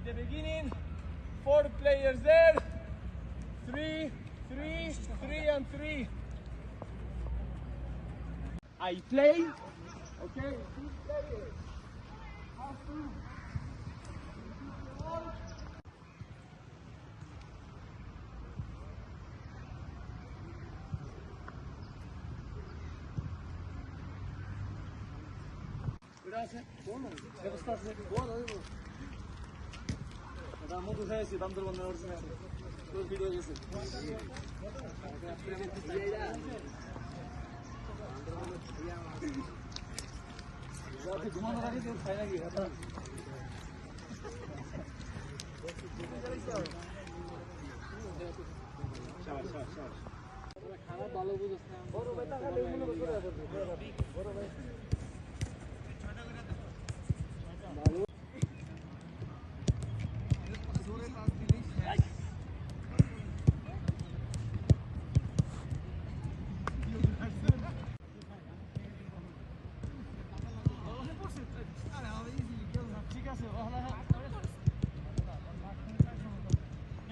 At the beginning, four players there, three, three, three and three. I play, okay, two players, half two. Gracias. Bueno, ঘুমানো তো খাই নাকি খারাপ ভালো বুঝোস না বড় ভাই বড় ভাই। 开始，好了。